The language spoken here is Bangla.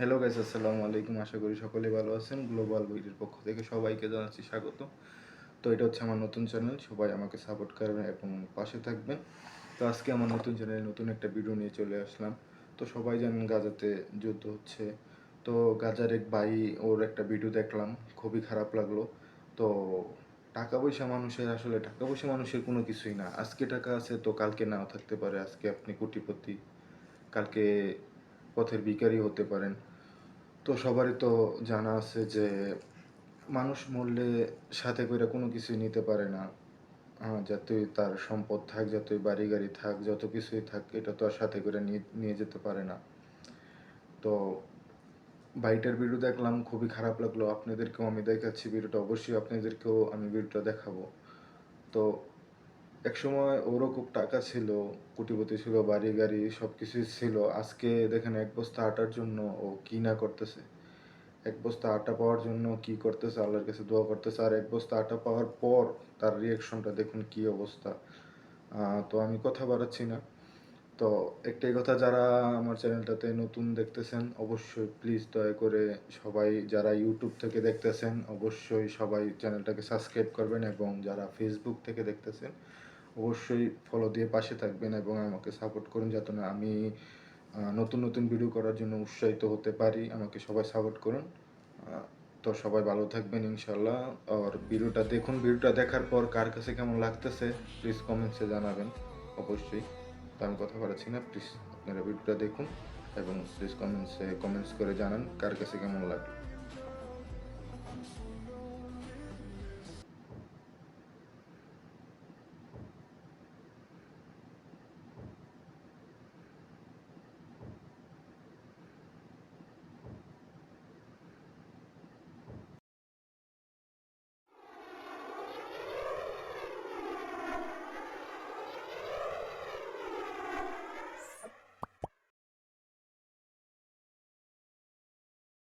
হ্যালো গাইস আসসালামু আলাইকুম। আশা করি সকলে ভালো আছেন। গ্লোবাল বইটির পক্ষ থেকে সবাইকে জানাচ্ছি স্বাগত। তো এটা হচ্ছে আমার নতুন চ্যানেল সবাই আমাকে সাপোর্ট করবেন এবং পাশে থাকবেন। তো আজকে আমার নতুন চ্যানেলে নতুন একটা ভিডিও নিয়ে চলে আসলাম। তো সবাই জানেন গাজাতে যুদ্ধ হচ্ছে। তো গাজার এক ভাই, ওর একটা ভিডিও দেখলাম। খুবই খারাপ লাগল। তো টাকা পয়সা মানুষের আসলে, টাকা পয়সা মানুষের কোনো কিছুই না। আজকে টাকা আছে তো কালকে নাও থাকতে পারে। আজকে আপনি কোটিপতি। কালকে পথের ভিখারি হতে পারেন। তো সবারই তো জানা আছে যে, মানুষ মরলে সাথে করে কোনো কিছুই নিতে পারে না। যতই তার সম্পদ থাক, যতই বাড়ি গাড়ি থাক, যত কিছুই থাক, এটা তো আর সাথে করে নিয়ে নিয়ে যেতে পারে না। তো বাইটার ভিডিও দেখলাম, খুবই খারাপ লাগল। আপনাদেরকেও আমি দেখাচ্ছি ভিডিওটা। অবশ্যই আপনাদেরকেও আমি ভিডিওটা দেখাবো। তো একসময় ওরও খুব টাকা ছিল, কোটিপতি ছিল, বাড়ি গাড়ি সব কিছুই ছিল। আজকে দেখেন এক বস্তা আটার জন্য ও কি না করতেছে। এক বস্তা আটা পাওয়ার জন্য কি করতেছে, আল্লাহর কাছে দোয়া করতেছে। আর এক বস্তা আটা পাওয়ার পর তার রিয়াকশনটা দেখুন কি অবস্থা। তো আমি কথা বাড়াচ্ছি না। তো একটাই কথা, যারা আমার চ্যানেলটাতে নতুন দেখতেছেন, অবশ্যই প্লিজ দয়া করে সবাই যারা ইউটিউব থেকে দেখতেছেন, অবশ্যই সবাই চ্যানেলটাকে সাবস্ক্রাইব করবেন এবং যারা ফেসবুক থেকে দেখতেছেন অবশ্যই ফলো দিয়ে পাশে থাকবেন এবং আমাকে সাপোর্ট করুন যাতে না আমি নতুন নতুন ভিডিও করার জন্য উৎসাহিত হতে পারি। আমাকে সবাই সাপোর্ট করুন। তো সবাই ভালো থাকবেন ইনশাল্লাহ আর ভিডিওটা দেখুন। ভিডিওটা দেখার পর কার কাছে কেমন লাগতেছে প্লিজ কমেন্টসে জানাবেন। অবশ্যই। তো আমি কথা বলাচ্ছি না। প্লিজ আপনারা ভিডিওটা দেখুন এবং প্লিজ কমেন্টসে কমেন্টস করে জানান কার কাছে কেমন লাগল।